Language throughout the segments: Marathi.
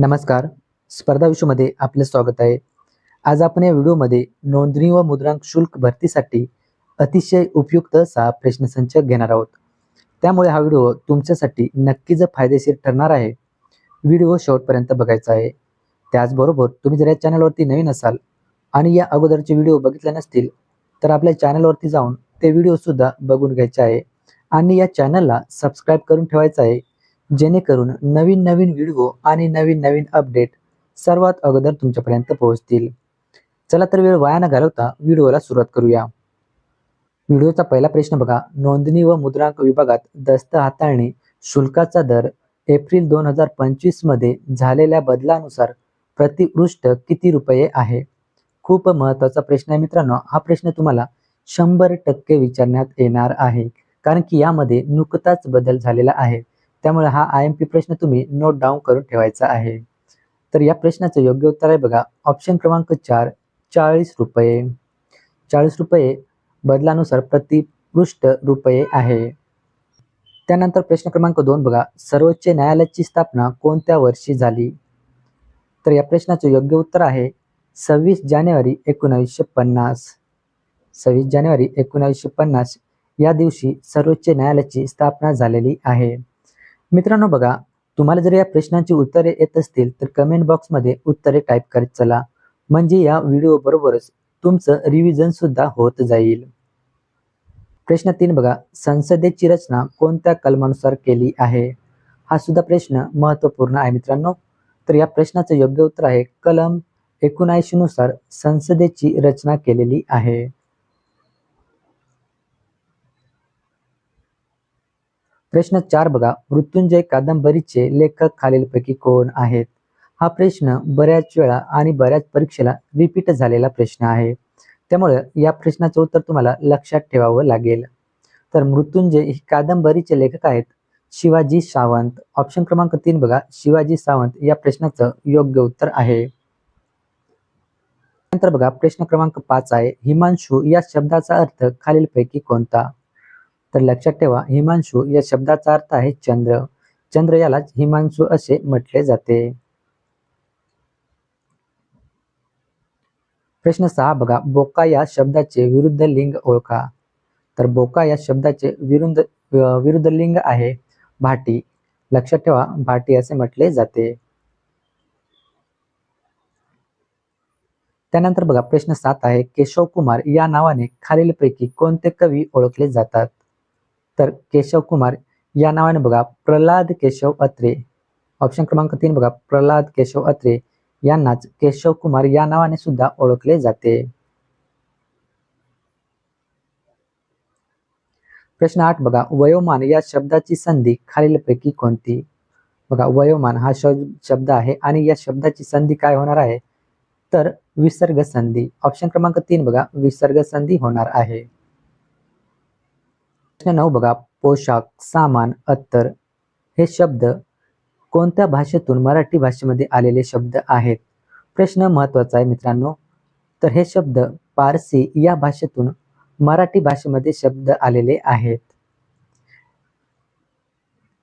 नमस्कार. स्पर्धा विश्वमध्ये आपले स्वागत आहे. आज आपण या व्हिडिओमध्ये नोंदणी व मुद्रांक शुल्क भरतीसाठी अतिशय उपयुक्त सहा प्रश्नसंच घेणार आहोत. त्यामुळे हा व्हिडिओ तुमच्यासाठी नक्कीच फायदेशीर ठरणार आहे व्हिडिओ शेवटपर्यंत बघायचा आहे. त्याचबरोबर तुम्ही जर या चॅनलवरती नवीन असाल आणि या अगोदरचे व्हिडिओ बघितले नसतील तर आपल्या चॅनलवरती जाऊन ते व्हिडिओसुद्धा बघून घ्यायचे आहे आणि या चॅनलला सबस्क्राईब करून ठेवायचं आहे. जेणेकरून नवीन नवीन व्हिडिओ आणि नवीन नवीन अपडेट सर्वात अगोदर तुमच्यापर्यंत पोहोचतील. चला तर वेळ वाया न घालवता व्हिडिओला सुरुवात करूया. व्हिडिओचा पहिला प्रश्न बघा. नोंदणी व मुद्रांक विभागात दस्त हाताळणी शुल्काचा दर एप्रिल दोन हजार पंचवीसमध्ये झालेल्या बदलानुसार प्रतिपृष्ठ किती रुपये आहे? खूप महत्त्वाचा प्रश्न आहे मित्रांनो. हा प्रश्न तुम्हाला शंभर टक्के विचारण्यात येणार आहे. कारण की यामध्ये नुकताच बदल झालेला आहे. त्यामुळे हा आय एम पी प्रश्न तुम्ही नोट डाऊन करून ठेवायचा आहे. तर या प्रश्नाचं योग्य उत्तर आहे बघा. ऑप्शन क्रमांक चार चाळीस रुपये. चाळीस रुपये बदलानुसार प्रतिपृष्ठ रुपये आहे. त्यानंतर प्रश्न क्रमांक दोन बघा. सर्वोच्च न्यायालयाची स्थापना कोणत्या वर्षी झाली? तर या प्रश्नाचं योग्य उत्तर आहे सव्वीस जानेवारी एकोणावीसशे पन्नास. सव्वीस जानेवारी एकोणावीसशे पन्नास या दिवशी सर्वोच्च न्यायालयाची स्थापना झालेली आहे. मित्रांनो बघा तुम्हाला जर या प्रश्नांची उत्तरे येत असतील तर कमेंट बॉक्समध्ये उत्तरे टाईप करत चला. म्हणजे या व्हिडिओ बरोबरच तुमचं रिव्हिजन सुद्धा होत जाईल. प्रश्न तीन बघा संसदेची रचना कोणत्या कलमानुसार केली आहे? हा सुद्धा प्रश्न महत्त्वपूर्ण आहे मित्रांनो. तर या प्रश्नाचं योग्य उत्तर आहे कलम एकोणऐंशी नुसार संसदेची रचना केलेली आहे. प्रश्न चार बघा. मृत्युंजय कादंबरीचे लेखक खालीलपैकी कोण आहेत? हा प्रश्न बऱ्याच वेळा आणि बऱ्याच परीक्षेला रिपीट झालेला प्रश्न आहे. त्यामुळे या प्रश्नाचं उत्तर तुम्हाला लक्षात ठेवावं लागेल. तर मृत्युंजय ही कादंबरीचे लेखक आहेत. शिवाजी सावंत. ऑप्शन क्रमांक तीन बघा. शिवाजी सावंत या प्रश्नाचं योग्य उत्तर आहे. नंतर बघा प्रश्न क्रमांक पाच आहे. हिमांशू या शब्दाचा अर्थ खालीलपैकी कोणता? तर लक्षात ठेवा हिमांशू या शब्दाचा अर्थ आहे चंद्र. चंद्र यालाच हिमांशू असे म्हटले जाते. प्रश्न सहा बघा बोका या शब्दाचे विरुद्ध लिंग ओळखा. तर बोका या शब्दाचे विरुद्ध विरुद्ध लिंग आहे भाटी. लक्षात ठेवा भाटी असे म्हटले जाते. त्यानंतर बघा प्रश्न सात आहे केशव कुमार या नावाने खालीलपैकी कोणते कवी ओळखले जातात? तर केशव कुमार या नावाने बघा प्रल्हाद केशव अत्रे. ऑप्शन क्रमांक तीन बघा प्रल्हाद केशव अत्रे यांनाच केशव कुमार या नावाने सुद्धा ओळखले जाते. प्रश्न आठ बघा वयोमान या शब्दाची संधी खालीलपैकी कोणती? बघा वयोमान हा शब्द आहे आणि या शब्दाची संधी काय होणार आहे? तर विसर्ग संधी ऑप्शन क्रमांक तीन बघा विसर्ग संधी होणार आहे. प्रश्न नऊ बघा. पोशाख सामान अत्तर हे शब्द कोणत्या भाषेतून मराठी भाषेमध्ये आलेले शब्द आहेत? प्रश्न महत्त्वाचा आहे मित्रांनो. तर हे शब्द पारसी या भाषेतून मराठी भाषेमध्ये शब्द आलेले आहेत.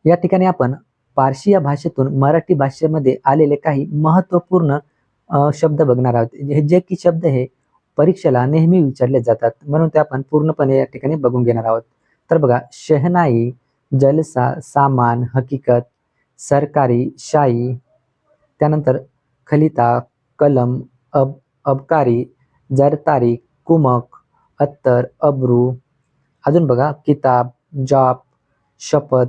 या ठिकाणी आपण पारशी या भाषेतून मराठी भाषेमध्ये आलेले काही महत्त्वपूर्ण शब्द बघणार आहोत. जे की शब्द हे परीक्षेला नेहमी विचारले जातात. म्हणून ते आपण पूर्णपणे या ठिकाणी बघून घेणार आहोत. तर बघा, शहनाई, जलसा, सामान, हकीकत, सरकारी शाही त्यानंतर खलिता, कलम, अब, अबकारी, जरतारी, कुमक, अत्तर, अब्रू. अजून बघा, किताब जॉब शपथ,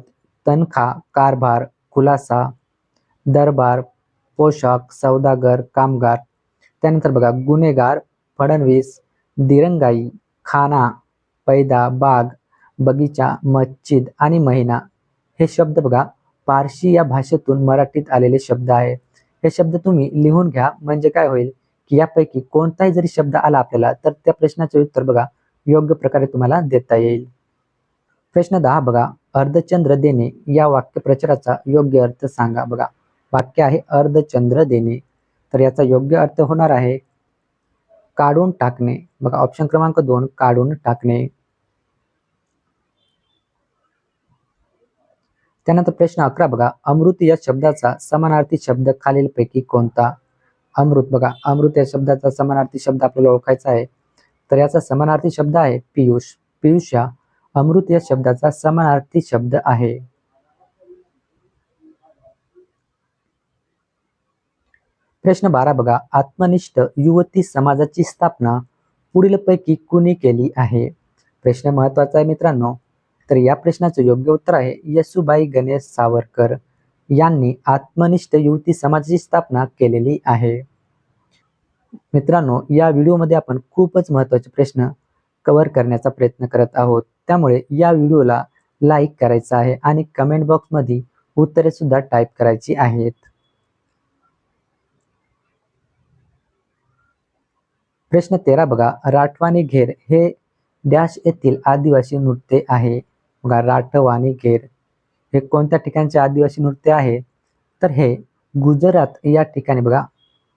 तनखा, कारभार, खुलासा, दरबार, पोशाख, सौदागर, कामगार. त्यानंतर बघा, गुन्हेगार, फडणवीस, दिरंगाई, खाना, पैदा, बाग बगीचा मस्जिद आणि महिना. हे शब्द बघा पारशी या भाषेतून मराठीत आलेले शब्द आहे. हे शब्द तुम्ही लिहून घ्या म्हणजे काय होईल की यापैकी कोणताही जरी शब्द आला आपल्याला तर त्या प्रश्नाचे उत्तर बघा योग्य प्रकारे तुम्हाला देता येईल. प्रश्न दहा बघा अर्धचंद्र देणे या वाक्य प्रचाराचा योग्य अर्थ सांगा बघा. वाक्य आहे अर्धचंद्र देणे. तर याचा योग्य अर्थ होणार आहे काढून टाकणे. बघा ऑप्शन क्रमांक दोन काढून टाकणे. त्यानंतर प्रश्न अकरा बघा. अमृत या शब्दाचा समानार्थी शब्द खालीलपैकी कोणता? अमृत बघा. अमृत या शब्दाचा समानार्थी शब्द आपल्याला ओळखायचा आहे. तर याचा समानार्थी शब्द आहे पियुष. पियुष या अमृत या शब्दाचा समानार्थी शब्द आहे. प्रश्न बारा बघा. आत्मनिष्ठ युवती समाजाची स्थापना पुढीलपैकी कुणी केली आहे? प्रश्न महत्त्वाचा आहे मित्रांनो. तर या प्रश्नाचं योग्य उत्तर आहे यसुबाई गणेश सावरकर यांनी आत्मनिष्ठ युवती समाजाची स्थापना केलेली आहे. मित्रांनो या व्हिडिओमध्ये आपण खूपच महत्त्वाचे प्रश्न कव्हर करण्याचा प्रयत्न करत आहोत. त्यामुळे या व्हिडिओला लाईक करायचं आहे आणि कमेंट बॉक्समध्ये उत्तरे सुद्धा टाईप करायची आहेत. प्रश्न तेरा बघा राठवानी घेर हे डॅश येथील आदिवासी नृत्य आहे. राठव आणि घेर हे कोणत्या ठिकाणचे आदिवासी नृत्य आहे? तर हे गुजरात या ठिकाणी बघा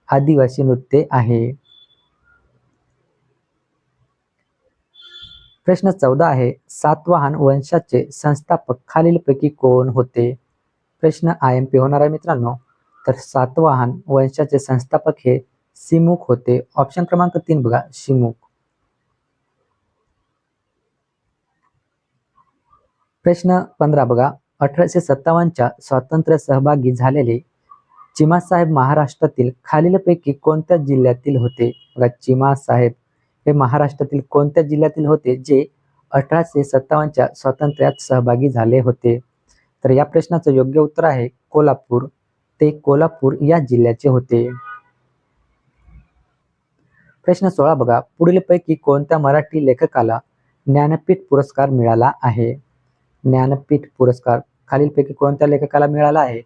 आदिवासी नृत्य आहे. प्रश्न चौदा आहे सातवाहन वंशाचे संस्थापक खालीलपैकी कोण होते? प्रश्न आय एम पी होणार आहे मित्रांनो. तर सातवाहन वंशाचे संस्थापक हे सिमुख होते. ऑप्शन क्रमांक तीन बघा सिमुख. प्रश्न पंधरा बघा. अठराशे सत्तावन्नच्या स्वातंत्र्य सहभागी झालेले चिमासाहेब महाराष्ट्रातील खालीलपैकी कोणत्या जिल्ह्यातील होते? बघा चिमासाहेब हे महाराष्ट्रातील कोणत्या जिल्ह्यातील होते? जे अठराशे सत्तावन्नच्या स्वातंत्र्यात सहभागी झाले होते. तर या प्रश्नाचं योग्य उत्तर आहे कोल्हापूर. ते कोल्हापूर या जिल्ह्याचे होते. प्रश्न सोळा बघा. पुढीलपैकी कोणत्या मराठी लेखकाला ज्ञानपीठ पुरस्कार मिळाला आहे? ज्ञानपीठ पुरस्कार. खालीलपैकी कोणत्या लेखकाला मिळाला आहे?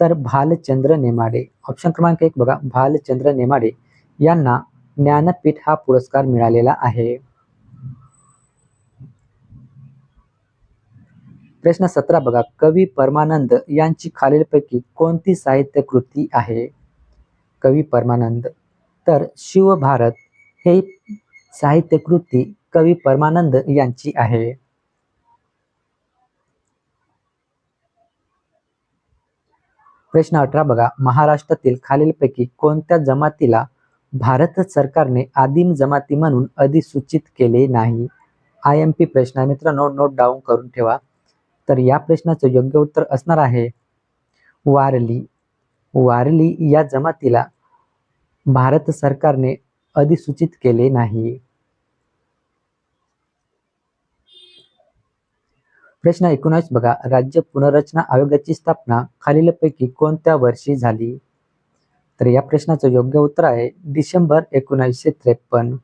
तर भालचंद्र नेमाडे. ऑप्शन क्रमांक एक बघा. भालचंद्र नेमाडे यांना ज्ञानपीठ हा पुरस्कार मिळालेला आहे. प्रश्न सतरा बघा. कवी परमानंद यांची खालीलपैकी कोणती साहित्य कृती आहे? कवी परमानंद. तर शिवभारत हे साहित्य कृती कवी परमानंद यांची आहे. प्रश्न अठरा बघा. महाराष्ट्रातील खालीलपैकी कोणत्या जमातीला भारत सरकारने आदिम जमाती म्हणून अधिसूचित केले नाही? आय एम पी प्रश्न आहे. मित्रांनो नोट डाऊन करून ठेवा. तर या प्रश्नाचं योग्य उत्तर असणार आहे. वारली. वारली या जमातीला भारत सरकारने अधिसूचित केले नाही. प्रश्न एकोणास बघा. राज्य पुनर्रचना आयोगाची स्थापना खालीलपैकी कोणत्या वर्षी झाली? तर या प्रश्नाचं योग्य उत्तर आहे डिसेंबर एकोणीसशे त्रेपन्न.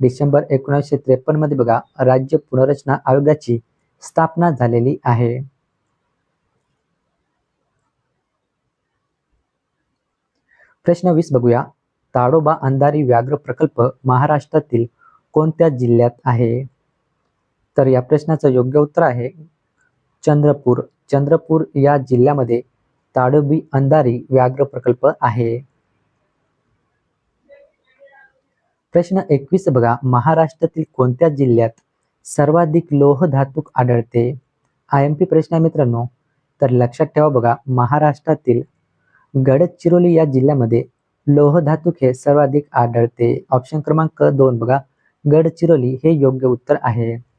डिसेंबर एकोणीसशे त्रेपन्नमध्ये बघा राज्य पुनर्रचना आयोगाची स्थापना झालेली आहे. प्रश्न वीस बघूया. ताडोबा अंधारी व्याघ्र प्रकल्प महाराष्ट्रातील कोणत्या जिल्ह्यात आहे? तर या प्रश्नाचं योग्य उत्तर आहे चंद्रपूर चंद्रपूर या जिल्ह्यामध्ये ताडोबी अंधारी व्याघ्र प्रकल्प आहे. प्रश्न एकवीस बघा. महाराष्ट्रातील कोणत्या जिल्ह्यात सर्वाधिक लोह धातूक आढळते? आय एम पी प्रश्न आहे मित्रांनो. तर लक्षात ठेवा बघा. महाराष्ट्रातील गडचिरोली या जिल्ह्यामध्ये लोह धातूक हे सर्वाधिक आढळते. ऑप्शन क्रमांक दोन बघा. गडचिरोली हे योग्य उत्तर आहे.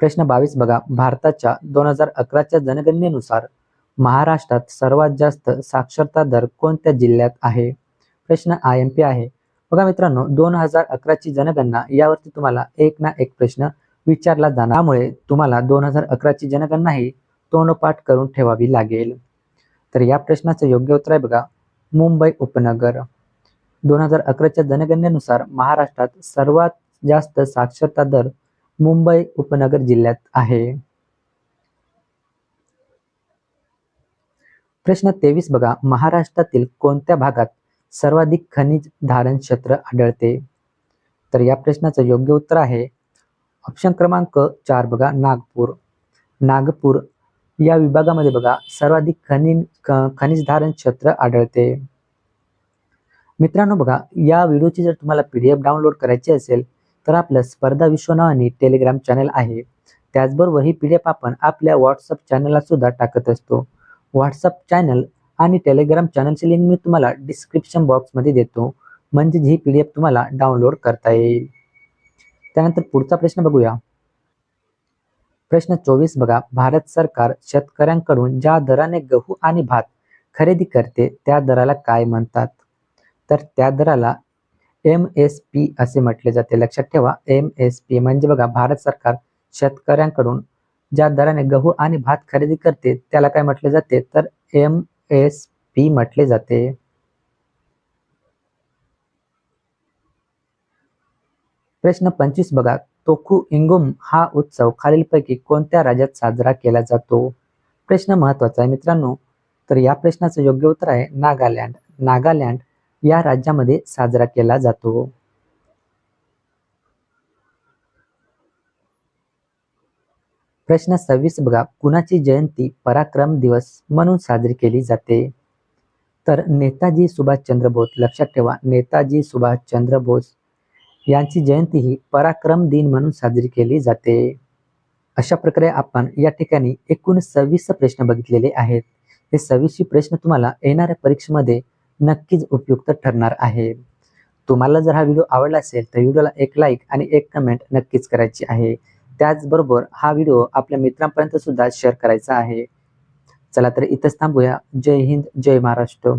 प्रश्न बावीस बघा. भारताच्या दोन हजार अकराच्या जनगणनेनुसार महाराष्ट्रात सर्वात जास्त साक्षरता दर कोणत्या जिल्ह्यात आहे? प्रश्न आय एम पी आहे. बघा मित्रांनो दोन हजार अकराची जनगणना यावरती तुम्हाला एक ना एक प्रश्न विचारला जाणार. त्यामुळे तुम्हाला दोन हजार अकराची जनगणना ही तोंडपाठ करून ठेवावी लागेल. तर या प्रश्नाचं योग्य उत्तर आहे बघा. मुंबई उपनगर. दोन हजार अकराच्या जनगणनेनुसार महाराष्ट्रात सर्वात जास्त साक्षरता दर मुंबई उपनगर जिल्ह्यात आहे. प्रश्न तेवीस बघा. महाराष्ट्रातील कोणत्या भागात सर्वाधिक खनिज धारण क्षेत्र आढळते? तर या प्रश्नाचं योग्य उत्तर आहे. ऑप्शन क्रमांक चार बघा नागपूर. नागपूर या विभागामध्ये बघा सर्वाधिक खनिज खनिज धारण क्षेत्र आढळते. मित्रांनो बघा या व्हिडिओची जर तुम्हाला पी डी एफ डाउनलोड करायची असेल तर आपलं स्पर्धा विश्व नावाने टेलिग्राम चॅनल आहे. त्याचबरोबर ही पी डी एफ आपण आपल्या व्हॉट्सअप चॅनलला सुद्धा टाकत असतो. व्हॉट्सअप चॅनल आणि टेलिग्राम चॅनलची लिंक मी तुम्हाला डिस्क्रिप्शन बॉक्समध्ये देतो. म्हणजे ही पी डी एफ तुम्हाला डाउनलोड करता येईल. त्यानंतर पुढचा प्रश्न बघूया. प्रश्न चोवीस बघा. भारत सरकार शेतकऱ्यांकडून ज्या दराने गहू आणि भात खरेदी करते त्या दराला काय म्हणतात? तर त्या दराला एम एस पी असे म्हटले जाते. लक्षात ठेवा एम एस पी म्हणजे बघा भारत सरकार शेतकऱ्यांकडून ज्या दराने गहू आणि भात खरेदी करते त्याला काय म्हटले जाते? तर एम एस पी म्हटले जाते. प्रश्न पंचवीस बघा तोखू इंगुम हा उत्सव खालीलपैकी कोणत्या राज्यात साजरा केला जातो? प्रश्न महत्त्वाचा आहे मित्रांनो. तर या प्रश्नाचं योग्य उत्तर आहे नागालँड. नागालँड या राज्यामध्ये साजरा केला जातो. प्रश्न सव्वीस बघा. कुणाची जयंती पराक्रम दिवस म्हणून साजरी केली जाते? तर नेताजी सुभाषचंद्र बोस लक्षात ठेवा. नेताजी सुभाषचंद्र बोस यांची जयंती ही पराक्रम दिन म्हणून साजरी केली जाते. अशा प्रकारे आपण या ठिकाणी एकूण सव्वीस प्रश्न बघितलेले आहेत. हे सव्वीसशे प्रश्न तुम्हाला येणाऱ्या परीक्षेमध्ये नक्कीच उपयुक्त ठरणार आहे. तुम्हाला जर हा व्हिडिओ आवडला असेल तर व्हिडिओला एक लाईक आणि एक कमेंट नक्कीच करायची आहे. त्याचबरोबर हा व्हिडिओ आपल्या मित्रांपर्यंत सुद्धा शेअर करायचा आहे. चला तर इथंच थांबूया. जय हिंद जय महाराष्ट्र.